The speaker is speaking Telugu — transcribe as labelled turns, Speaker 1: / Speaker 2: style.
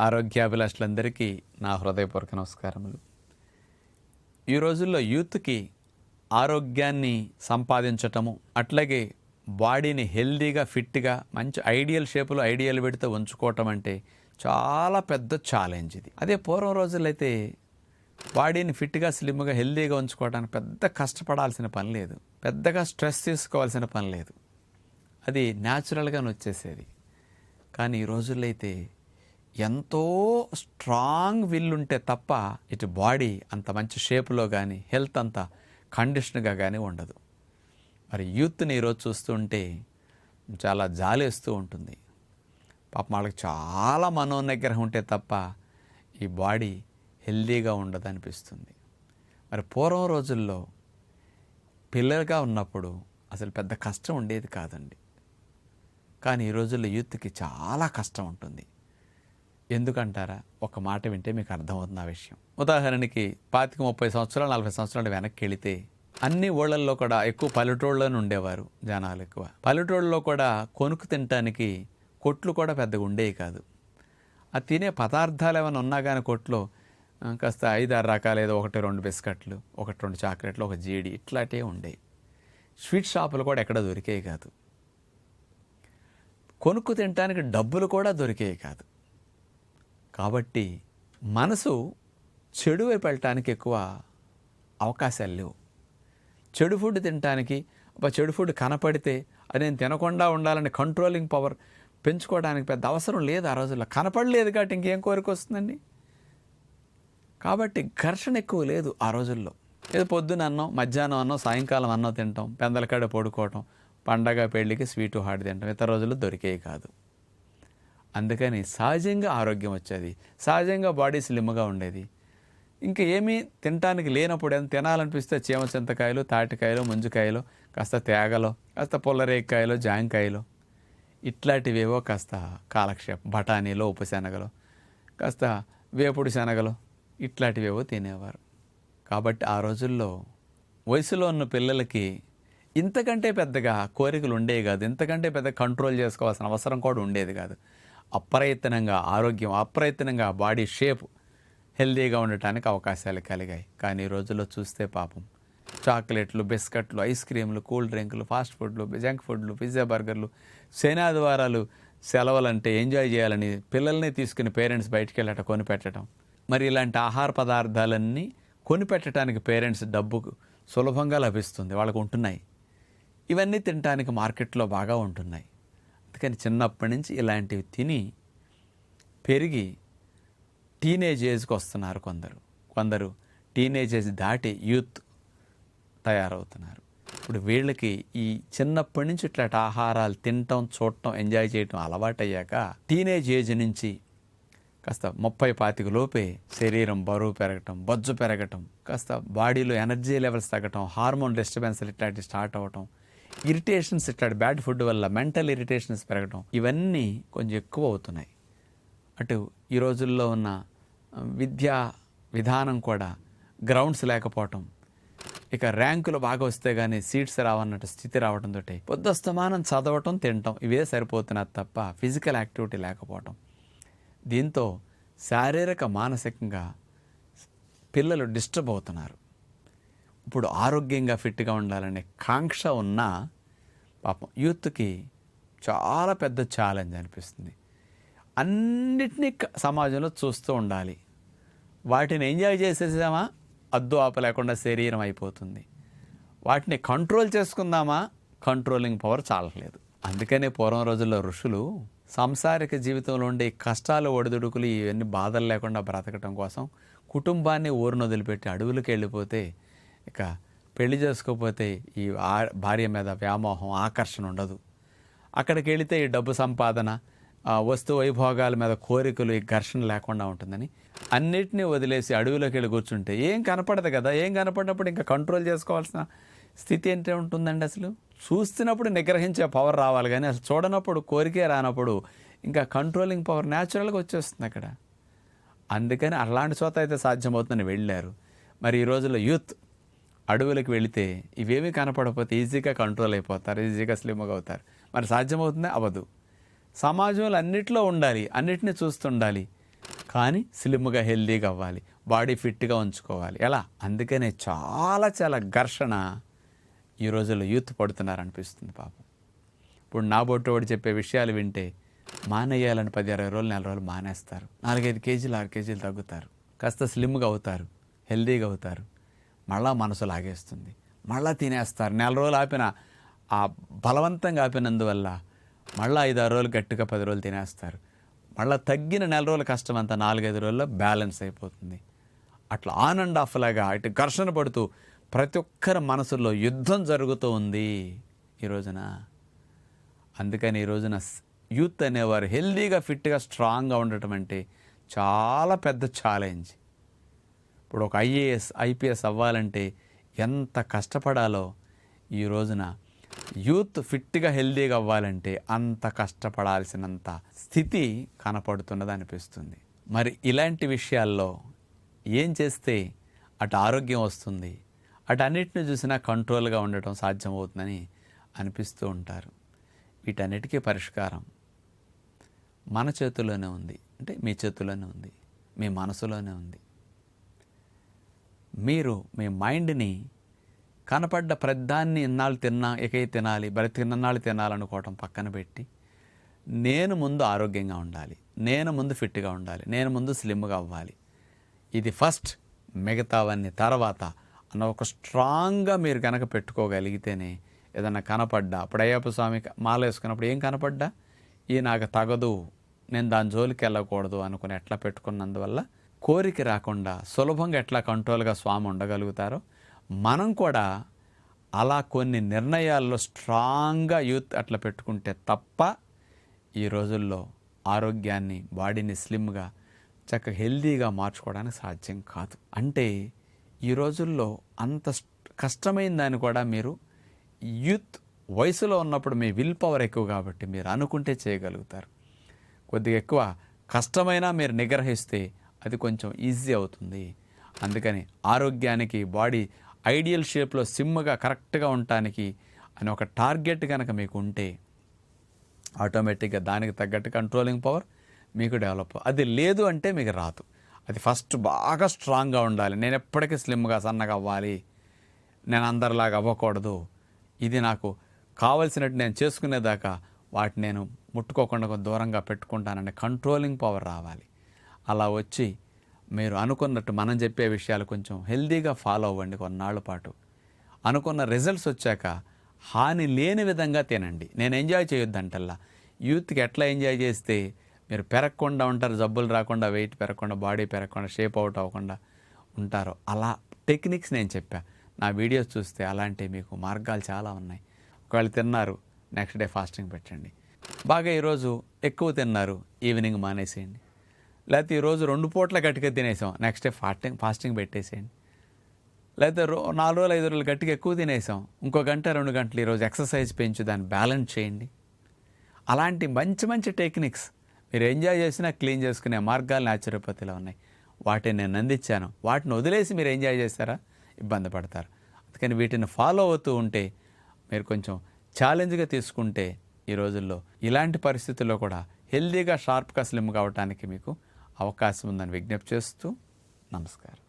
Speaker 1: ఆరోగ్యాభిలాషులందరికీ నా హృదయపూర్వక నమస్కారములు. ఈ రోజుల్లో యూత్కి ఆరోగ్యాన్ని సంపాదించటము అట్లాగే బాడీని హెల్దీగా ఫిట్గా మంచి ఐడియల్ షేపులో ఐడియల్ పెడితే ఉంచుకోవటం అంటే చాలా పెద్ద ఛాలెంజ్ ఇది. అదే పూర్వం రోజులైతే బాడీని ఫిట్గా స్లిమ్గా హెల్దీగా ఉంచుకోవడానికి పెద్ద కష్టపడాల్సిన పని లేదు. పెద్దగా స్ట్రెస్ తీసుకోవాల్సిన పని లేదు. అది న్యాచురల్గానే వచ్చేసేది. కానీ ఈ రోజుల్లో అయితే ఎంతో స్ట్రాంగ్ విల్ ఉంటే తప్ప ఇటు బాడీ అంత మంచి షేప్లో కానీ హెల్త్ అంత కండిషన్గా కానీ ఉండదు. మరి యూత్ని ఈరోజు చూస్తుంటే చాలా జాలేస్తూ ఉంటుంది. పాపం వాళ్ళకి చాలా మనోనిగ్రహం ఉంటే తప్ప ఈ బాడీ హెల్దీగా ఉండదు అనిపిస్తుంది మరి పూర్వం రోజుల్లో పిల్లలుగా ఉన్నప్పుడు అసలు పెద్ద కష్టం ఉండేది కాదండి. కానీ ఈ రోజుల్లో యూత్కి చాలా కష్టం ఉంటుంది. ఎందుకంటారా? ఒక మాట వింటే మీకు అర్థమవుతుంది ఆ విషయం. ఉదాహరణకి పాతిక ముప్పై సంవత్సరాలు నలభై సంవత్సరాలు వెనక్కి వెళితే అన్ని ఊళ్ళల్లో కూడా ఎక్కువ పల్లెటూళ్ళలోనే ఉండేవారు జనాలు ఎక్కువ. పల్లెటూళ్ళలో కూడా కొనుక్కు తినటానికి కొట్లు కూడా పెద్దగా ఉండేవి కాదు. ఆ తినే పదార్థాలు ఏమైనా ఉన్నా కానీ కొట్లో కాస్త ఐదు ఆరు రకాలు ఏదో ఒకటి రెండు బిస్కెట్లు ఒకటి రెండు చాక్లెట్లు ఒక జీడి ఇట్లాంటివి ఉండేవి. స్వీట్ షాపులు కూడా ఎక్కడ దొరికేవి కాదు. కొనుక్కు తినడానికి డబ్బులు కూడా దొరికేవి కాదు. కాబట్టి మనసు చెడు వైపు వెళ్ళటానికి ఎక్కువ అవకాశాలు లేవు. చెడు ఫుడ్ తినటానికి ఒక చెడు ఫుడ్ కనపడితే అది నేను తినకుండా ఉండాలని కంట్రోలింగ్ పవర్ పెంచుకోవడానికి పెద్ద అవసరం లేదు ఆ రోజుల్లో. కనపడలేదు కాబట్టి ఇంకేం కోరిక వస్తుందండి? కాబట్టి ఘర్షణ ఎక్కువ లేదు ఆ రోజుల్లో. ఏదో పొద్దున అన్నం మధ్యాహ్నం అన్నం సాయంకాలం అన్నం తింటాం పెందలకాడ పడుకోవటం పండగ పెళ్ళికి స్వీటు హాట్ తింటాం ఇతర రోజుల్లో దొరికేవి కాదు. అందుకని సహజంగా ఆరోగ్యం వచ్చేది. సహజంగా బాడీ స్లిమ్గా ఉండేది. ఇంకా ఏమీ తినటానికి లేనప్పుడు ఎంత తినాలనిపిస్తే చీమ చింతకాయలు తాటికాయలు ముంజుకాయలు కాస్త తేగలో కాస్త పుల్లరేకాయలు జాంకాయలు. ఇట్లాంటివేవో కాస్త కాలక్షేపం. బఠానీలో ఉపశనగలు కాస్త వేపుడు శనగలు ఇట్లాంటివేవో తినేవారు. కాబట్టి ఆ రోజుల్లో వయసులో ఉన్న పిల్లలకి ఇంతకంటే పెద్దగా కోరికలు ఉండేవి కాదు. ఇంతకంటే పెద్ద కంట్రోల్ చేసుకోవాల్సిన అవసరం కూడా ఉండేది కాదు. అప్రయత్నంగా ఆరోగ్యం అప్రయత్నంగా బాడీ షేప్ హెల్దీగా ఉండటానికి అవకాశాలు కలిగాయి. కానీ ఈ రోజుల్లో చూస్తే పాపం. చాక్లెట్లు బిస్కెట్లు ఐస్ క్రీమ్లు కూల్ డ్రింకులు ఫాస్ట్ ఫుడ్లు జంక్ ఫుడ్లు పిజ్జా బర్గర్లు శనాదివారాలు సెలవులంటే ఎంజాయ్ చేయాలని పిల్లల్ని తీసుకుని పేరెంట్స్ బయటికి వెళ్ళట కొనిపెట్టడం మరి ఇలాంటి ఆహార పదార్థాలన్నీ కొనిపెట్టడానికి పేరెంట్స్ డబ్బు సులభంగా లభిస్తుంది. వాళ్ళకు ఉంటున్నాయి. ఇవన్నీ తినడానికి మార్కెట్లో బాగా ఉంటున్నాయి. అందుకని చిన్నప్పటి నుంచి ఇలాంటివి తిని పెరిగి టీనేజ్ ఏజ్కి వస్తున్నారు కొందరు. కొందరు టీనేజ్ ఏజ్ దాటి యూత్ తయారవుతున్నారు. ఇప్పుడు వీళ్ళకి ఈ చిన్నప్పటి నుంచి ఇట్లాంటి ఆహారాలు తినటం చూడటం ఎంజాయ్ చేయటం అలవాటయ్యాక టీనేజ్ ఏజ్ నుంచి కాస్త ముప్పై పాతిక లోపే శరీరం బరువు పెరగటం బొజ్జు పెరగటం కాస్త బాడీలో ఎనర్జీ లెవెల్స్ తగ్గటం హార్మోన్ డిస్టర్బెన్స్లు ఇట్లాంటివి స్టార్ట్ అవ్వటం ఇరిటేషన్స్ ఇట్లాంటి బ్యాడ్ ఫుడ్ వల్ల మెంటల్ ఇరిటేషన్స్ పెరగటం ఇవన్నీ కొంచెం ఎక్కువ అవుతున్నాయి. అటు ఈ రోజుల్లో ఉన్న విద్యా విధానం కూడా గ్రౌండ్స్ లేకపోవటం ఇక ర్యాంకులు బాగా వస్తే కానీ సీట్స్ రావన్నట్టు స్థితి రావడంతో పొద్దుస్తమానం చదవటం తినటం ఇవే సరిపోతున్నది తప్ప ఫిజికల్ యాక్టివిటీ లేకపోవటం. దీంతో శారీరక మానసికంగా పిల్లలు డిస్టర్బ్ అవుతున్నారు. ఇప్పుడు ఆరోగ్యంగా ఫిట్గా ఉండాలనే కాంక్ష ఉన్న పాపం యూత్కి చాలా పెద్ద ఛాలెంజ్ అనిపిస్తుంది. అన్నిటినీ సమాజంలో చూస్తూ ఉండాలి. వాటిని ఎంజాయ్ చేసేసామా? అద్దు ఆపలేకుండా శరీరం అయిపోతుంది. వాటిని కంట్రోల్ చేసుకుందామా? కంట్రోలింగ్ పవర్ చాలట్లేదు. అందుకనే పూర్వం రోజుల్లో ఋషులు సాంసారిక జీవితంలో ఉండే కష్టాలు ఒడిదుడుకులు ఇవన్నీ బాధలు లేకుండా బ్రతకటం కోసం కుటుంబాన్ని ఊరిని వదిలిపెట్టి అడవులకు వెళ్ళిపోతే ఇక పెళ్ళి చేసుకోకపోతే ఈ భార్య మీద వ్యామోహం ఆకర్షణ ఉండదు. అక్కడికి వెళితే ఈ డబ్బు సంపాదన వస్తు వైభోగాల మీద కోరికలు ఈ ఘర్షణ లేకుండా ఉంటుందని అన్నిటినీ వదిలేసి అడవిలోకి వెళ్ళి కూర్చుంటే ఏం కనపడదు కదా? ఏం కనపడినప్పుడు ఇంకా కంట్రోల్ చేసుకోవాల్సిన స్థితి ఏంటి ఉంటుందండి అసలు? చూస్తున్నప్పుడు నిగ్రహించే పవర్ రావాలి కానీ అసలు చూడనప్పుడు కోరికే రానప్పుడు ఇంకా కంట్రోలింగ్ పవర్ న్యాచురల్గా వచ్చేస్తుంది అక్కడ. అందుకని అలాంటి చోత అయితే సాధ్యమవుతుందని వెళ్ళారు. మరి ఈ రోజుల్లో యూత్ అడవులకు వెళితే ఇవేమీ కనపడకపోతే ఈజీగా కంట్రోల్ అయిపోతారు ఈజీగా స్లిమ్గా అవుతారు. మరి సాధ్యమవుతుందా? అవ్వదు. సమాజంలో అన్నిట్లో ఉండాలి అన్నిటినీ చూస్తుండాలి. కానీ స్లిమ్గా హెల్దీగా అవ్వాలి. బాడీ ఫిట్గా ఉంచుకోవాలి. ఎలా? అందుకనే చాలా చాలా ఘర్షణ ఈ రోజుల్లో యూత్ పడుతున్నారు అనిపిస్తుంది పాపం. ఇప్పుడు నా బొట్టోడు చెప్పే విషయాలు వింటే మానేయాలని పది అరవై రోజులు నెల రోజులు మానేస్తారు. నాలుగైదు కేజీలు ఆరు కేజీలు తగ్గుతారు. కాస్త స్లిమ్గా అవుతారు హెల్దీగా అవుతారు. మళ్ళా మనసు లాగేస్తుంది. మళ్ళా తినేస్తారు. నెల రోజులు ఆపిన ఆ బలవంతంగా ఆపినందువల్ల మళ్ళీ ఐదు ఆరు రోజులు గట్టిగా పది రోజులు తినేస్తారు. మళ్ళీ తగ్గిన నెల రోజుల కష్టం అంతా నాలుగైదు రోజుల్లో బ్యాలెన్స్ అయిపోతుంది. అట్లా ఆన్ అండ్ ఆఫ్ లాగా ఇటు ఘర్షణ పడుతూ ప్రతి ఒక్కరి మనసులో యుద్ధం జరుగుతూ ఉంది ఈ రోజున. అందుకని ఈ రోజున యూత్ అనేవారు హెల్దీగా ఫిట్గా స్ట్రాంగ్గా ఉండటం అంటే చాలా పెద్ద ఛాలెంజ్ ఇప్పుడు ఒక ఐఏఎస్ ఐపీఎస్ అవ్వాలంటే ఎంత కష్టపడాలో ఈ రోజున యూత్ ఫిట్గా హెల్దీగా అవ్వాలంటే అంత కష్టపడాల్సినంత స్థితి కనపడుతున్నది అనిపిస్తుంది. మరి ఇలాంటి విషయాల్లో ఏం చేస్తే అటు ఆరోగ్యం వస్తుంది అటు అన్నిటిని చూసినా కంట్రోల్గా ఉండటం సాధ్యమవుతుందని అనిపిస్తూ ఉంటారు. వీటన్నిటికీ పరిష్కారం మన చేతుల్లోనే ఉంది. అంటే మీ చేతుల్లోనే ఉంది. మీ మనసులోనే ఉంది. మీరు మీ మైండ్ని కనపడ్డ ప్రద్దాన్ని ఇన్నాళ్ళు తిన్నా ఇకై తినాలి బ్రతికిన్నాళ్ళు తినాలనుకోవటం పక్కన పెట్టి నేను ముందు ఆరోగ్యంగా ఉండాలి నేను ముందు ఫిట్గా ఉండాలి నేను ముందు స్లిమ్గా అవ్వాలి. ఇది ఫస్ట్. మిగతావన్నీ తర్వాత అన్న ఒక స్ట్రాంగ్గా మీరు కనుక పెట్టుకోగలిగితేనే ఏదన్నా కనపడ్డా అప్పుడు అయ్యప్ప స్వామి మాల వేసుకున్నప్పుడు ఏం కనపడ్డా? ఈ నాకు తగదు నేను దాని జోలికి వెళ్ళకూడదు అనుకుని ఎట్లా పెట్టుకున్నందువల్ల కోరిక రాకుండా సులభంగా ఎట్లా కంట్రోల్గా స్వామి ఉండగలుగుతారో మనం కూడా అలా కొన్ని నిర్ణయాల్లో స్ట్రాంగ్గా యూత్ అట్లా పెట్టుకుంటే తప్ప ఈ రోజుల్లో ఆరోగ్యాన్ని బాడీని స్లిమ్గా చక్కగా హెల్దీగా మార్చుకోవడానికి సాధ్యం కాదు. అంటే ఈ రోజుల్లో అంత కష్టమైన దాన్ని కూడా మీరు యూత్ వయసులో ఉన్నప్పుడు మీ విల్ పవర్ ఎక్కువ కాబట్టి మీరు అనుకుంటే చేయగలుగుతారు. కొద్దిగా ఎక్కువ కష్టమైనా మీరు నిగ్రహిస్తే అది కొంచెం ఈజీ అవుతుంది. అందుకని ఆరోగ్యానికి బాడీ ఐడియల్ షేప్లో సిమ్గా కరెక్ట్గా ఉండటానికి అని ఒక టార్గెట్ కనుక మీకు ఉంటే ఆటోమేటిక్గా దానికి తగ్గట్టు కంట్రోలింగ్ పవర్ మీకు డెవలప్ అది లేదు అంటే మీకు రాదు. అది ఫస్ట్ బాగా స్ట్రాంగ్గా ఉండాలి. నేను ఎప్పటికీ స్లిమ్గా సన్నగా అవ్వాలి. నేను అందరిలాగా అవ్వకూడదు. ఇది నాకు కావలసినట్టు నేను చేసుకునేదాకా వాటిని నేను ముట్టుకోకుండా దూరంగా పెట్టుకుంటానని కంట్రోలింగ్ పవర్ రావాలి. అలా వచ్చి మీరు అనుకున్నట్టు మనం చెప్పే విషయాలు కొంచెం హెల్దీగా ఫాలో అవ్వండి కొన్నాళ్ళ పాటు. అనుకున్న రిజల్ట్స్ వచ్చాక హాని లేని విధంగా తినండి. నేను ఎంజాయ్ చేయొద్దంటల్లా. యూత్కి ఎట్లా ఎంజాయ్ చేస్తే మీరు పెరగకుండా ఉంటారు జబ్బులు రాకుండా వెయిట్ పెరగకుండా బాడీ పెరగకుండా షేప్ అవుట్ అవ్వకుండా ఉంటారు. అలా టెక్నిక్స్ నేను చెప్పా. నా వీడియోస్ చూస్తే అలాంటి మీకు మార్గాలు చాలా ఉన్నాయి. ఒకవేళ తిన్నారు నెక్స్ట్ డే ఫాస్టింగ్ పెట్టండి. బాగా ఈరోజు ఎక్కువ తిన్నారు ఈవినింగ్ మానేసేయండి. లేకపోతే ఈరోజు రెండు పూట్ల గట్టిగా తినేసాం. నెక్స్ట్ డే ఫాస్టింగ్ ఫాస్టింగ్ పెట్టేసేయండి. లేకపోతే రో నాలుగు రోజులు ఐదు రోజులు గట్టిగా ఎక్కువ తినేసాం. ఇంకో గంట రెండు గంటలు ఈరోజు ఎక్సర్సైజ్ పెంచు దాన్ని బ్యాలెన్స్ చేయండి. అలాంటి మంచి మంచి టెక్నిక్స్ మీరు ఎంజాయ్ చేసినా క్లీన్ చేసుకునే మార్గాలు న్యాచురోపతిలో ఉన్నాయి. వాటిని నేను అందించాను. వాటిని వదిలేసి మీరు ఎంజాయ్ చేస్తారా? ఇబ్బంది పడతారు. అందుకని వీటిని ఫాలో అవుతూ ఉంటే మీరు కొంచెం ఛాలెంజ్గా తీసుకుంటే ఈ రోజుల్లో ఇలాంటి పరిస్థితుల్లో కూడా హెల్దీగా షార్ప్గా స్లిమ్ కావడానికి మీకు అవకాశం ఉందని విజ్ఞప్తి చేస్తూ నమస్కారం.